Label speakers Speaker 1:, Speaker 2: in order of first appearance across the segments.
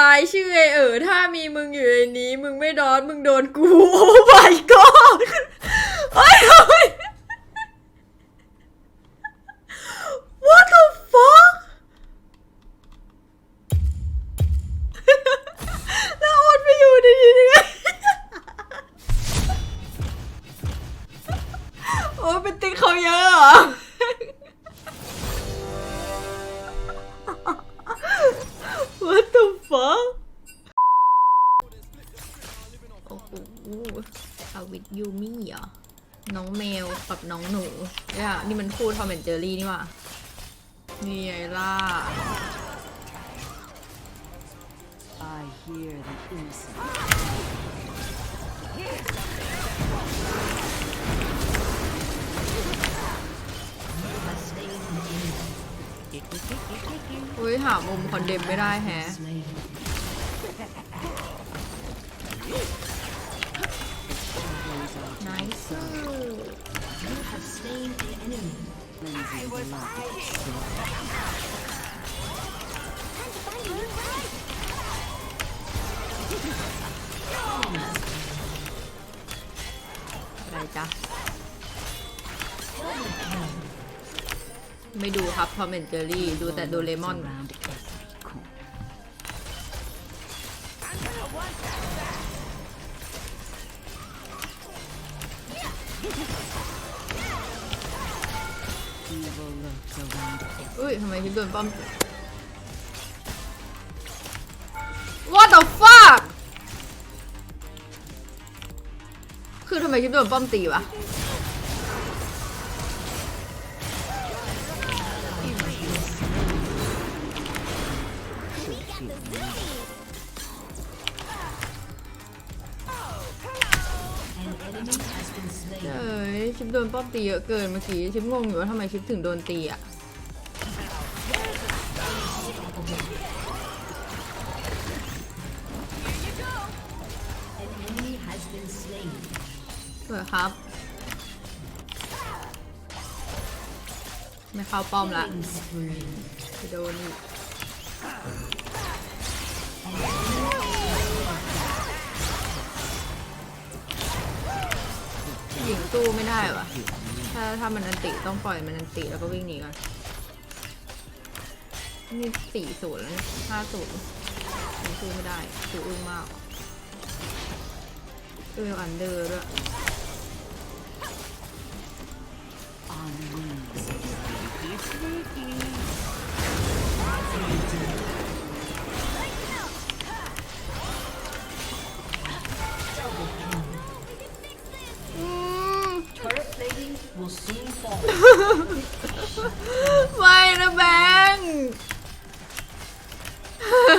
Speaker 1: ลายชื่อไอเออถ้ามีมึงอยู่ในนี้ มึงไม่ดอนมึงโดนกู โอ้ my god เฮ้ยเฮ้ย what the fuck แล้วอดไปอยู่ในนี้ได้ไงโอ้ยเป็นติ๊กเขาเยอะเหรอ อาวิทยูมี่เหรอ น้องแมวกับน้องหนูเนี่ยนี่มันคู่ทอมแอนเจอรี่นี่หว่านี่ไงล่ะ
Speaker 2: I hear the innocent.
Speaker 1: อุ้ยหามุมคอนเดมไม่ได้แฮะ
Speaker 2: Slain.
Speaker 1: nice
Speaker 2: You have slain the enemy. Cleansing blood.
Speaker 1: อะไรจ๊ะไม่ดูครับทอมแอนเจอรี่ ดูแต่โดเรมอน
Speaker 2: Around every
Speaker 1: ทำไมคิดโดนป้อม What the fuck คือทำไมคิดโดนป้อมตีวะเอ้ยชิปโดนป้อมตีเยอะเกินเมื่อกี้ ชิปงงอยู่ว่าทำไมชิปถึงโดนตีอะ วยครับไม่เข้าป้อมละจะโดนอีกหญิงตู้ไม่ได้วะถ้าถ้ามันอันติต้องปล่อยมันอันติแล้วก็วิ่งหนีก่อนนี่สี่ศูนย์แล้วห้าศูนย์สู้ไม่ได้คืออึ้งมากอึ้งอันเดอร์ด้วย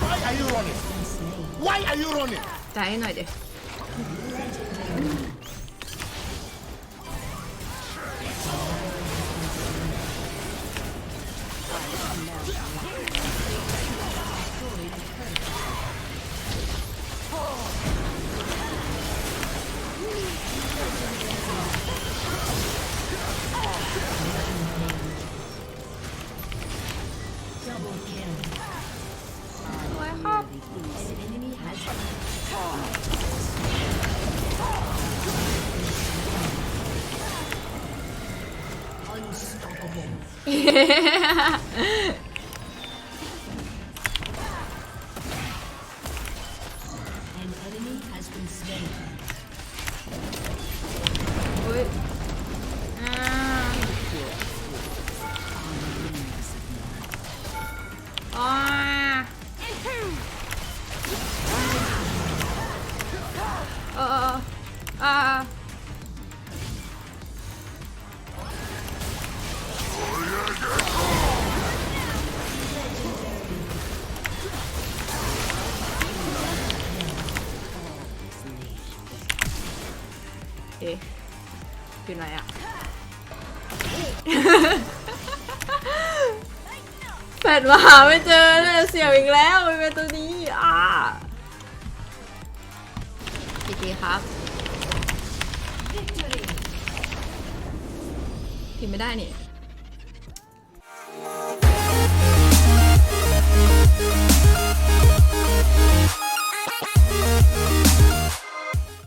Speaker 3: Why are you running? Why are you running?
Speaker 1: 耐えないです。
Speaker 2: An enemy has been slain.
Speaker 1: What? อ๊ะอยู่ไหนอะแฟดมาหาไม่เจอเลยเสียวอีกแล้วมันเป็นตัวนี้อ่าจีจีครับพิมพ์ไม่ได้นี่